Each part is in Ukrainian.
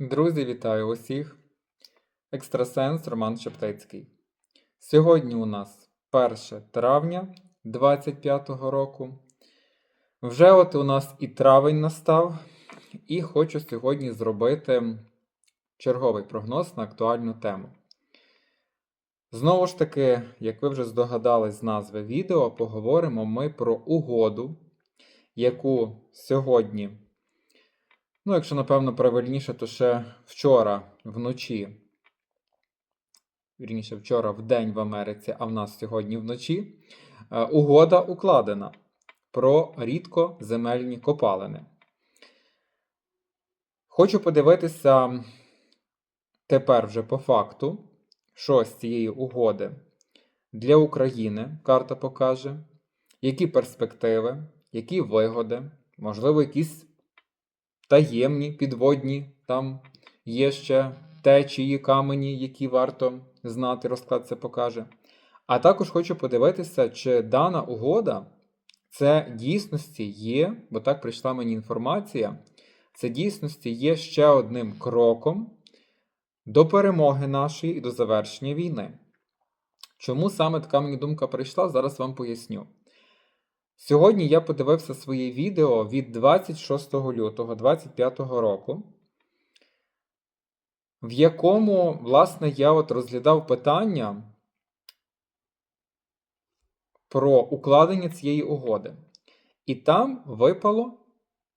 Друзі, вітаю усіх! Екстрасенс Роман Шептицький. Сьогодні у нас 1 травня 25 року. Вже от у нас і травень настав, і хочу сьогодні зробити черговий прогноз на актуальну тему. Знову ж таки, як ви вже здогадались з назви відео, поговоримо ми про угоду, яку сьогодні Ну, якщо, напевно, правильніше, то ще вчора вночі, вірніше, вчора в день в Америці, а в нас сьогодні вночі, е, угода укладена про рідкоземельні копалини. Хочу подивитися тепер вже по факту, що з цієї угоди для України карта покаже, які перспективи, які вигоди, можливо, якісь таємні підводні, там є ще течії, камені, які варто знати, розклад це покаже. А також хочу подивитися, чи дана угода це дійсності є, бо так прийшла мені інформація, це дійсності є ще одним кроком до перемоги нашої і до завершення війни. Чому саме така мені думка прийшла, зараз вам поясню. Сьогодні я подивився своє відео від 26 лютого 2025 року, в якому, власне, я от розглядав питання про укладення цієї угоди. І там випало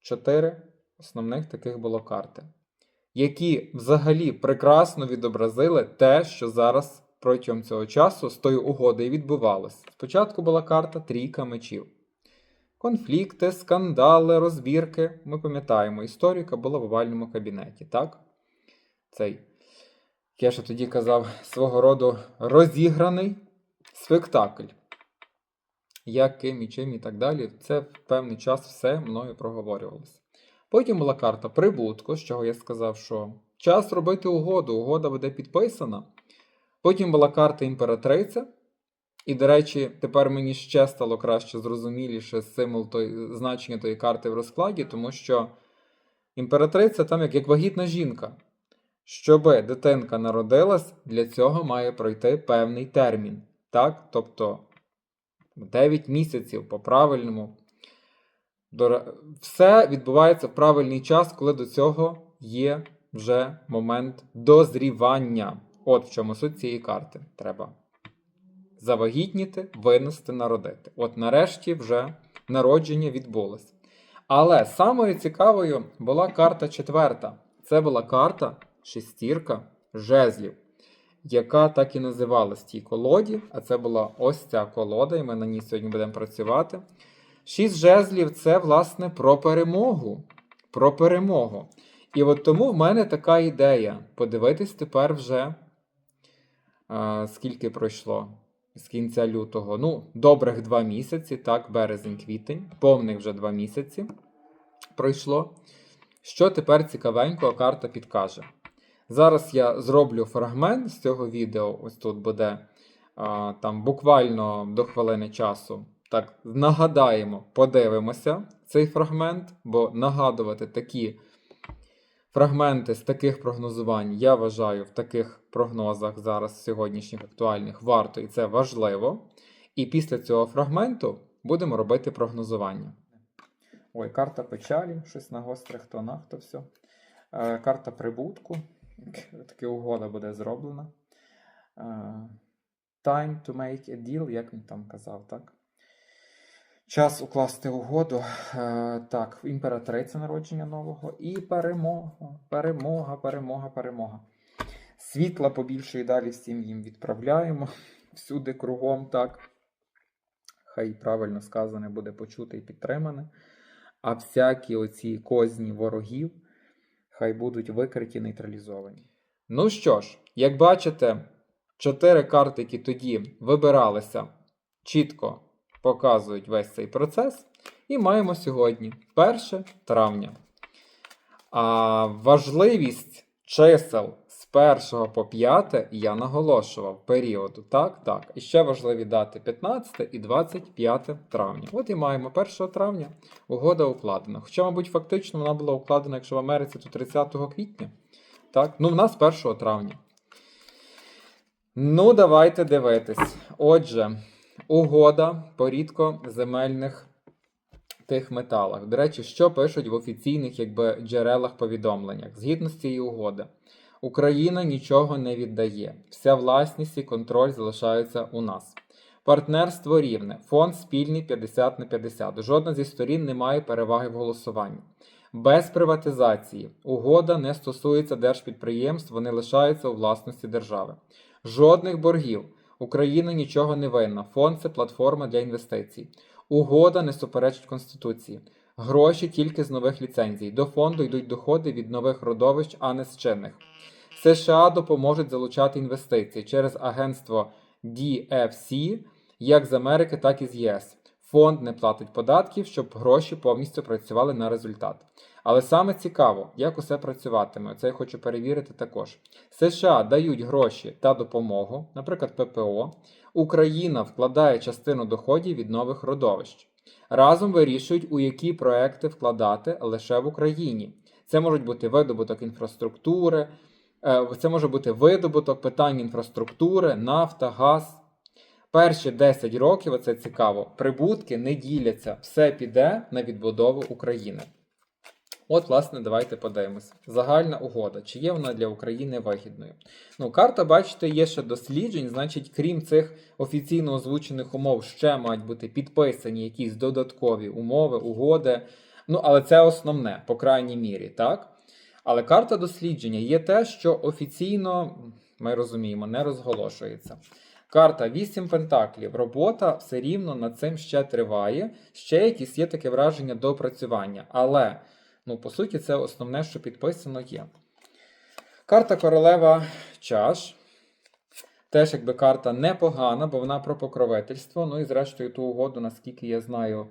чотири основних таких було карти, які взагалі прекрасно відобразили те, що зараз протягом цього часу з тою угодою відбувалося. Спочатку була карта Трійка мечів. Конфлікти, скандали, розбірки. Ми пам'ятаємо, історика була в овальному кабінеті, так? Цей, я ще тоді казав, свого роду розіграний спектакль. Як, ким і чим і так далі. Це в певний час все мною проговорювалося. Потім була карта прибутку, з чого я сказав, що час робити угоду, угода буде підписана. Потім була карта імператриця. І, до речі, тепер мені ще стало краще зрозуміліше символ той, значення тої карти в розкладі, тому що імператриця там як, як вагітна жінка. Щоби дитинка народилась, для цього має пройти певний термін. Так? Тобто 9 місяців по правильному. Все відбувається в правильний час, коли до цього є вже момент дозрівання. От в чому суть цієї карти треба завагітніти, винести, народити. От нарешті вже народження відбулось. Але самою цікавою була карта четверта. Це була карта шестірка жезлів, яка так і називалась тій колоді. А це була ось ця колода, і ми на ній сьогодні будемо працювати. Шість жезлів це, власне, про перемогу. Про перемогу. І от тому в мене така ідея. Подивитись тепер вже, а, скільки пройшло з кінця лютого. Ну, добрих два місяці, так, березень-квітень, повних вже два місяці пройшло. Що тепер цікавенького карта підкаже? Зараз я зроблю фрагмент з цього відео. Ось тут буде а, там буквально до хвилини часу. Так, нагадаємо, подивимося цей фрагмент, бо нагадувати такі фрагменти з таких прогнозувань я вважаю в таких прогнозах зараз сьогоднішніх актуальних варто і це важливо. І після цього фрагменту будемо робити прогнозування. Ой, карта печалі, щось на гострих тонах, то все. Е, карта прибутку. Така угода буде зроблена. Е, time to make a deal, як він там казав, так? Час укласти угоду. Е, так, імператриця народження нового. І перемога, перемога, перемога, перемога. Світла побільше далі всім їм відправляємо. Всюди кругом, так. Хай правильно сказане буде почуте і підтримане. А всякі оці козні ворогів хай будуть викриті, нейтралізовані. Ну що ж, як бачите, чотири карти, які тоді вибиралися чітко показують весь цей процес. І маємо сьогодні 1 травня. А важливість чисел з 1 по 5 я наголошував періоду. Так, так. І ще важливі дати 15 і 25 травня. От і маємо 1 травня угода укладена. Хоча, мабуть, фактично вона була укладена, якщо в Америці, то 30 квітня. Так? Ну, в нас 1 травня. Ну, давайте дивитись. Отже, угода по рідкоземельних тих металах. До речі, що пишуть в офіційних якби, джерелах повідомленнях? Згідно з цієї угоди, Україна нічого не віддає. Вся власність і контроль залишаються у нас. Партнерство рівне, фонд спільний 50 на 50. Жодна зі сторін не має переваги в голосуванні. Без приватизації угода не стосується держпідприємств, вони лишаються у власності держави. Жодних боргів. Україна нічого не винна. Фонд це платформа для інвестицій. Угода не суперечить Конституції. Гроші тільки з нових ліцензій. До фонду йдуть доходи від нових родовищ, а не з чинних. США допоможуть залучати інвестиції через агентство DFC як з Америки, так і з ЄС. Фонд не платить податків, щоб гроші повністю працювали на результат. Але саме цікаво, як усе працюватиме. Це я хочу перевірити також. США дають гроші та допомогу, наприклад, ППО. Україна вкладає частину доходів від нових родовищ. Разом вирішують, у які проекти вкладати лише в Україні. Це можуть бути видобуток інфраструктури, е, це може бути видобуток питань інфраструктури, нафта, газ. Перші 10 років, оце цікаво, прибутки не діляться, все піде на відбудову України. От, власне, давайте подивимося. Загальна угода, чи є вона для України вигідною? Ну, карта, бачите, є ще досліджень, значить, крім цих офіційно озвучених умов, ще мають бути підписані якісь додаткові умови, угоди. Ну, але це основне, по крайній мірі, так? Але карта дослідження є те, що офіційно, ми розуміємо, не розголошується. Карта 8 пентаклів. Робота все рівно над цим ще триває. Ще якісь є таке враження допрацювання. Але, ну, по суті, це основне, що підписано є. Карта королева чаш. Теж, якби карта непогана, бо вона про покровительство. Ну і зрештою, ту угоду, наскільки я знаю,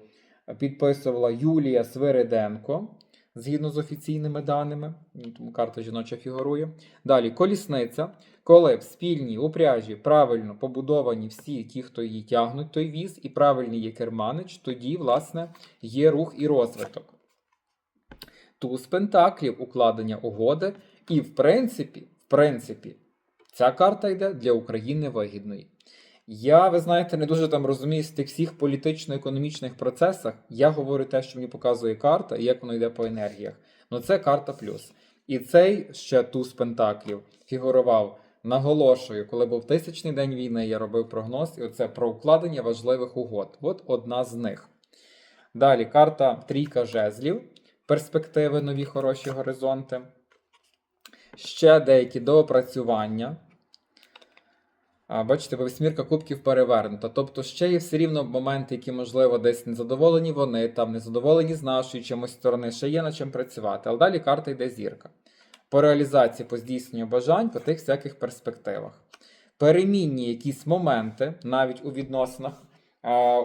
підписувала Юлія Свириденко. Згідно з офіційними даними, Ну, тому карта жіноча фігурує. Далі колісниця. Коли в спільній упряжі правильно побудовані всі ті, хто її тягнуть, той віз, і правильний є керманич, тоді, власне, є рух і розвиток. Туз пентаклів укладення угоди, і, в принципі, в принципі, ця карта йде для України вигідної. Я, ви знаєте, не дуже там розуміюсь в тих всіх політично-економічних процесах. Я говорю те, що мені показує карта, і як воно йде по енергіях. Ну це карта плюс. І цей ще туз пентаклів фігурував. Наголошую, коли був тисячний день війни, я робив прогноз, і оце про укладення важливих угод. От одна з них. Далі карта трійка жезлів, перспективи, нові хороші горизонти. Ще деякі доопрацювання. Бачите, восьмірка кубків перевернута. Тобто ще є все рівно моменти, які, можливо, десь незадоволені вони, там незадоволені з нашої чимось сторони, ще є над чим працювати. Але далі карта йде зірка. По реалізації, по здійсненню бажань, по тих всяких перспективах. Перемінні якісь моменти, навіть у відносинах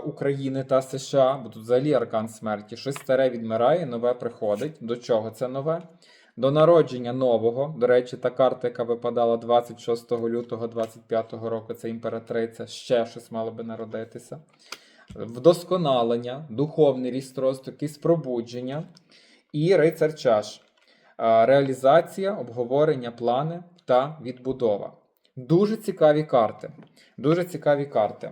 України та США, бо тут взагалі аркан смерті, щось старе відмирає, нове приходить. До чого це нове? До народження нового. До речі, та карта, яка випадала 26 лютого 25 року, це імператриця, ще щось мало би народитися. Вдосконалення, духовний ріст росту, якісь пробудження і рицар чаш. Реалізація, обговорення, плани та відбудова. Дуже цікаві карти. Дуже цікаві карти.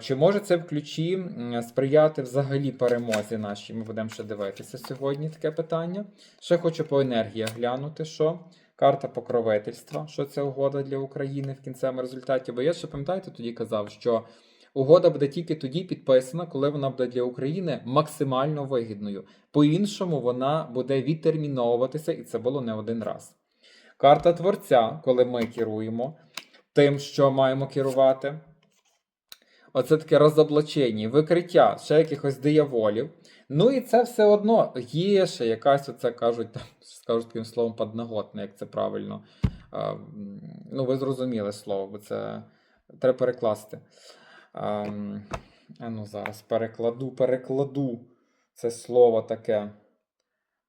Чи може це в ключі сприяти взагалі перемозі нашій? Ми будемо ще дивитися сьогодні таке питання. Ще хочу по енергіях глянути, що карта покровительства, що це угода для України в кінцевому результаті. Бо я ще пам'ятаєте, тоді казав, що угода буде тільки тоді підписана, коли вона буде для України максимально вигідною. По-іншому вона буде відтерміновуватися, і це було не один раз. Карта творця, коли ми керуємо тим, що маємо керувати. Оце таке розоблачення, викриття ще якихось дияволів. Ну і це все одно є ще якась, оце кажуть, там, скажуть таким словом, подноготне, як це правильно. А, ну, ви зрозуміли слово, бо це треба перекласти. А, ну, зараз перекладу, перекладу це слово таке.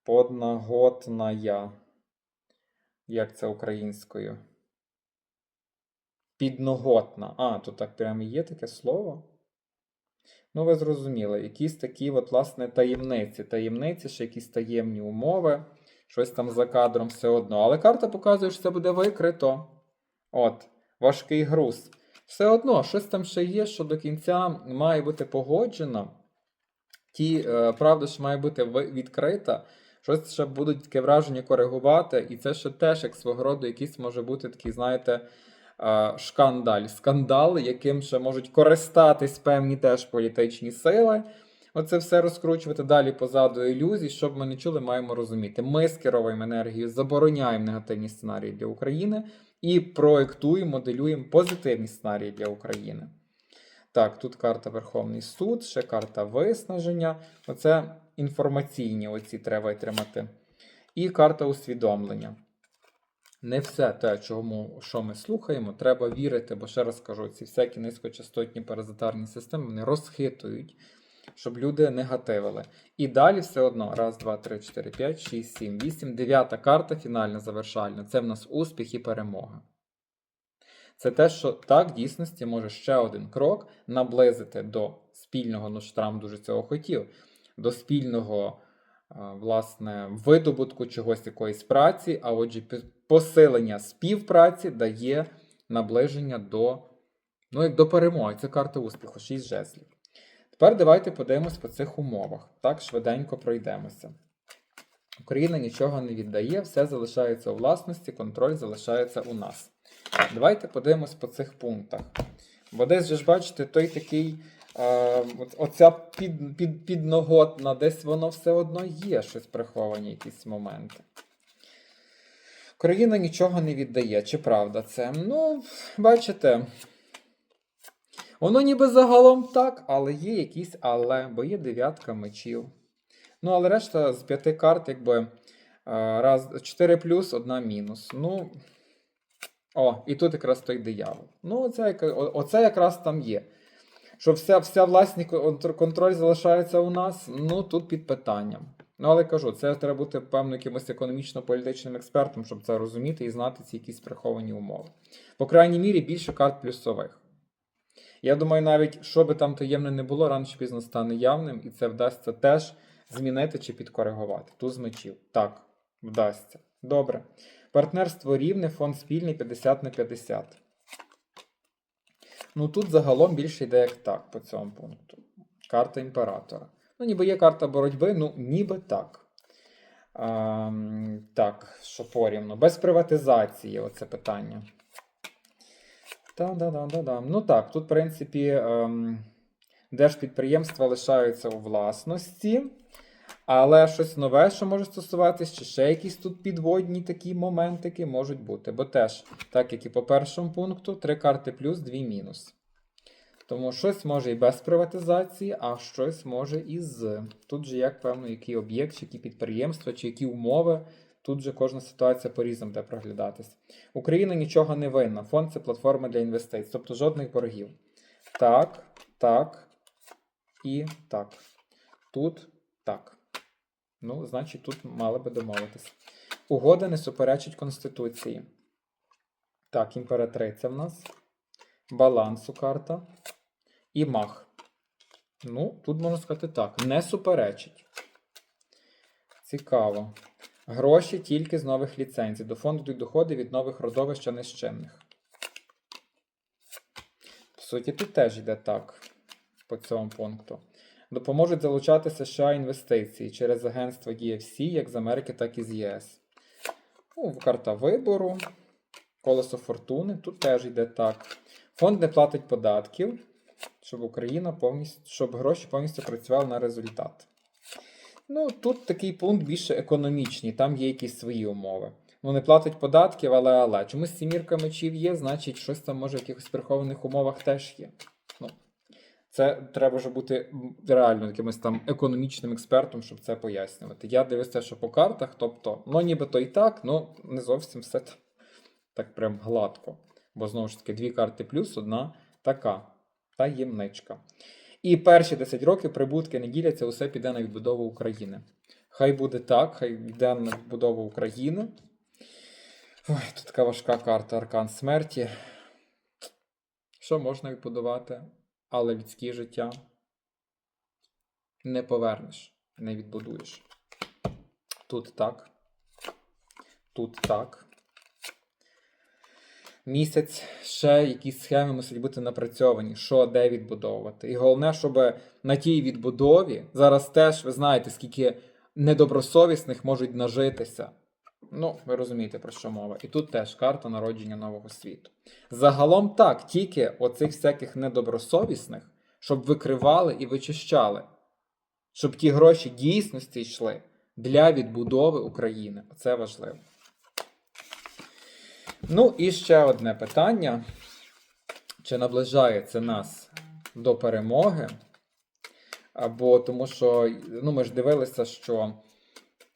Подноготная. Як це українською? Підноготна. А, тут так прямо є таке слово. Ну, ви зрозуміли, якісь такі, от, власне, таємниці. Таємниці, ще якісь таємні умови, щось там за кадром все одно. Але карта показує, що це буде викрито. От, важкий груз. Все одно, щось там ще є, що до кінця має бути погоджено. Ті, е, правда, що має бути відкрита. Щось ще будуть таке враження коригувати, і це ще теж як свого роду якийсь може бути такий, знаєте, шкандаль. Скандал, яким ще можуть користатись певні теж політичні сили. Оце все розкручувати далі позаду ілюзій, щоб ми не чули, маємо розуміти. Ми скеровуємо енергію, забороняємо негативні сценарії для України і проектуємо, моделюємо позитивні сценарії для України. Так, тут карта Верховний суд, ще карта виснаження. Оце інформаційні оці треба витримати. І карта усвідомлення. Не все те, чому, що ми слухаємо, треба вірити, бо ще раз кажу, ці всякі низькочастотні паразитарні системи вони розхитують, щоб люди негативили. І далі все одно: раз, два, три, чотири, п'ять, шість, сім, вісім. Дев'ята карта, фінальна завершальна. Це в нас успіх і перемога. Це те, що так в дійсності може ще один крок наблизити до спільного, ну що Трамп дуже цього хотів, до спільного власне видобутку чогось якоїсь праці, а отже, посилення співпраці дає наближення до, ну, як до перемоги. Це карта успіху, 6 жезлів. Тепер давайте подивимось по цих умовах. Так швиденько пройдемося. Україна нічого не віддає, все залишається у власності, контроль залишається у нас. Давайте подивимось по цих пунктах. Бо десь ж бачите, той такий. Е, оця під, під, підноготна, десь воно все одно є, щось приховані якісь моменти. Україна нічого не віддає, чи правда це? Ну, бачите. Воно ніби загалом так, але є якісь але, бо є дев'ятка мечів. Ну, але решта з п'яти карт, якби е, раз, 4 плюс, одна мінус. Ну. О, і тут якраз той диявол. Ну, оце, оце якраз там є. Що вся, вся власний кон- контроль залишається у нас, ну тут під питанням. Ну, але кажу, це треба бути, певно, якимось економічно-політичним експертом, щоб це розуміти і знати ці якісь приховані умови. По крайній мірі, більше карт плюсових. Я думаю, навіть що би там таємне не було, рано чи пізно стане явним, і це вдасться теж змінити чи підкоригувати. Туз мечів. Так, вдасться. Добре. Партнерство рівне, фонд спільний 50 на 50. Ну тут загалом більше йде як так по цьому пункту. Карта імператора. Ну, ніби є карта боротьби, ну ніби так. А, так, що порівну. Без приватизації оце питання. Та-да-да-да-да. Ну так, тут, в принципі, ем, держпідприємства лишаються у власності. Але щось нове, що може стосуватись, чи ще якісь тут підводні такі моментики можуть бути. Бо теж, так як і по першому пункту, три карти плюс, дві мінус. Тому щось може і без приватизації, а щось може і з. Тут же як певно, який об'єкт, чи які підприємства, чи які умови. Тут же кожна ситуація по-різному буде проглядатись. Україна нічого не винна. Фонд це платформа для інвестицій, тобто жодних боргів. Так, так і так. Тут так. Ну, значить, тут мали би домовитись. Угода не суперечить Конституції. Так, імператриця в нас. Балансу карта. І мах. Ну, тут можна сказати так. Не суперечить. Цікаво. Гроші тільки з нових ліцензій. До фонду йдуть доходи від нових родовищ, а не. По суті, тут теж йде так. По цьому пункту. Допоможуть залучати США інвестиції через агентство DFC як з Америки, так і з ЄС. Ну, карта вибору, колесо фортуни. Тут теж йде так. Фонд не платить податків, щоб Україна повністю, щоб гроші повністю працювали на результат. Ну, тут такий пункт більше економічний, там є якісь свої умови. Ну, не платить податків, але але. Чомусь сімірка мечів є, значить, щось там може в якихось прихованих умовах теж є. Ну, це треба вже бути реально якимось там економічним експертом, щоб це пояснювати. Я дивився, що по картах, тобто, ну нібито і так, ну не зовсім все так, так прям гладко. Бо знову ж таки, дві карти плюс, одна така таємничка. І перші 10 років прибутки не діляться, усе піде на відбудову України. Хай буде так, хай йде на відбудову України. Ой, тут така важка карта Аркан смерті. Що можна відбудувати? Але людське життя не повернеш, не відбудуєш. Тут так. тут так. Місяць ще якісь схеми мусять бути напрацьовані, що де відбудовувати. І головне, щоб на тій відбудові зараз теж ви знаєте, скільки недобросовісних можуть нажитися. Ну, ви розумієте, про що мова. І тут теж карта народження нового світу. Загалом так, тільки оцих всяких недобросовісних, щоб викривали і вичищали, щоб ті гроші дійсності йшли для відбудови України. Це важливо. Ну і ще одне питання. Чи наближається нас до перемоги? Або тому що ну, ми ж дивилися, що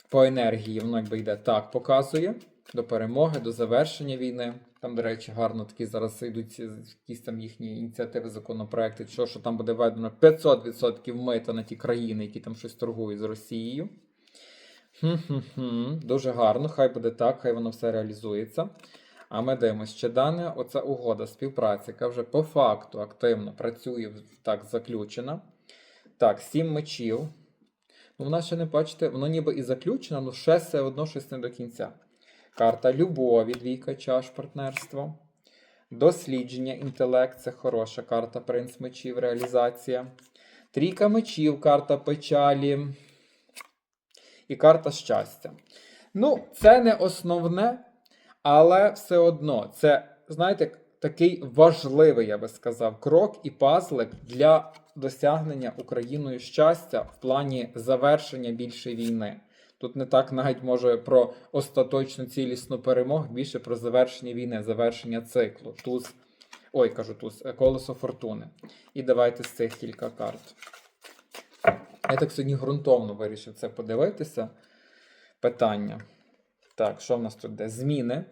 по енергії воно якби йде так, показує до перемоги, до завершення війни. Там, до речі, гарно такі зараз йдуть якісь там їхні ініціативи, законопроекти, що, що там буде введено 500% мита на ті країни, які там щось торгують з Росією. Хм-хм-хм, Дуже гарно, хай буде так, хай воно все реалізується. А ми дивимося, чи дана оця угода співпраці, яка вже по факту активно працює, так заключена. Так, сім мечів. Ну, вона ще не бачите, воно ніби і заключено, але ще все одно щось не до кінця. Карта любові, двійка чаш, партнерство. Дослідження, інтелект це хороша карта принц мечів, реалізація. Трійка мечів, карта печалі. І карта щастя. Ну, це не основне, але все одно це, знаєте, такий важливий, я би сказав, крок і пазлик для досягнення Україною щастя в плані завершення більшої війни. Тут не так навіть може про остаточну цілісну перемогу, більше про завершення війни, завершення циклу. Туз, ой, кажу туз, е, колесо фортуни. І давайте з цих кілька карт. Я так сьогодні ґрунтовно вирішив це подивитися. Питання. Так, що в нас тут де? Зміни.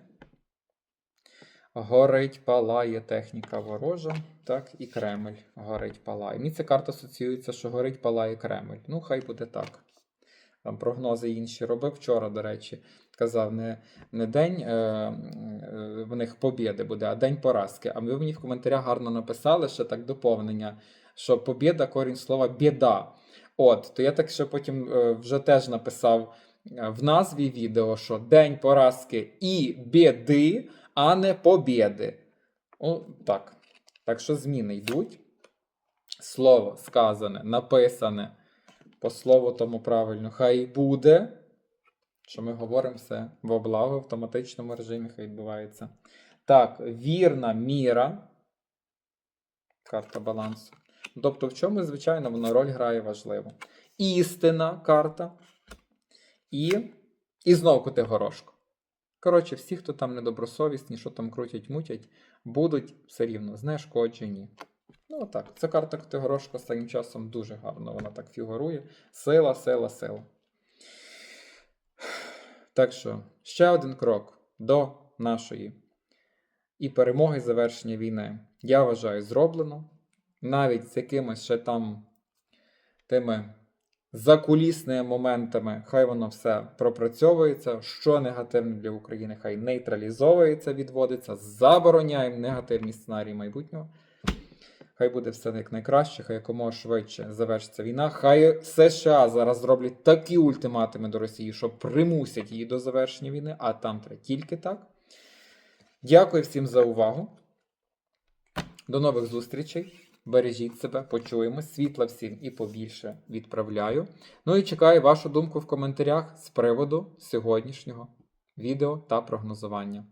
Горить, палає техніка ворожа. Так, і Кремль горить, палає. Мені ця карта асоціюється, що горить, палає Кремль. Ну, хай буде так. Там прогнози інші робив вчора, до речі. Казав, не, не день е, е, в них побєди буде, а день поразки. А ви мені в коментарях гарно написали ще так доповнення, що побєда корінь слова біда. От, то я так ще потім е, вже теж написав е, в назві відео, що день поразки і біди, а не побєди. О, так. Так що зміни йдуть. Слово сказане, написане по слову тому правильно, хай буде. Що ми говоримо все в благо в автоматичному режимі, хай відбувається. Так, вірна міра. Карта балансу. Тобто, в чому, звичайно, вона роль грає важливу. Істина карта. І і знову Котигорошко. Коротше, всі, хто там недобросовісні, що там крутять, мутять, будуть все рівно знешкоджені. Ну так, ця карта Котигорошко останнім часом дуже гарно вона так фігурує. Сила, сила, сила. Так що, ще один крок до нашої і перемоги завершення війни. Я вважаю, зроблено. Навіть з якимись ще там тими закулісними моментами, хай воно все пропрацьовується. Що негативне для України, хай нейтралізовується, відводиться, забороняємо негативні сценарії майбутнього. Хай буде все як найкраще, хай якомога швидше завершиться війна. Хай США зараз зроблять такі ультиматуми до Росії, що примусять її до завершення війни, а там треба тільки так. Дякую всім за увагу. До нових зустрічей. Бережіть себе, почуємось. Світла всім і побільше відправляю. Ну і чекаю вашу думку в коментарях з приводу сьогоднішнього відео та прогнозування.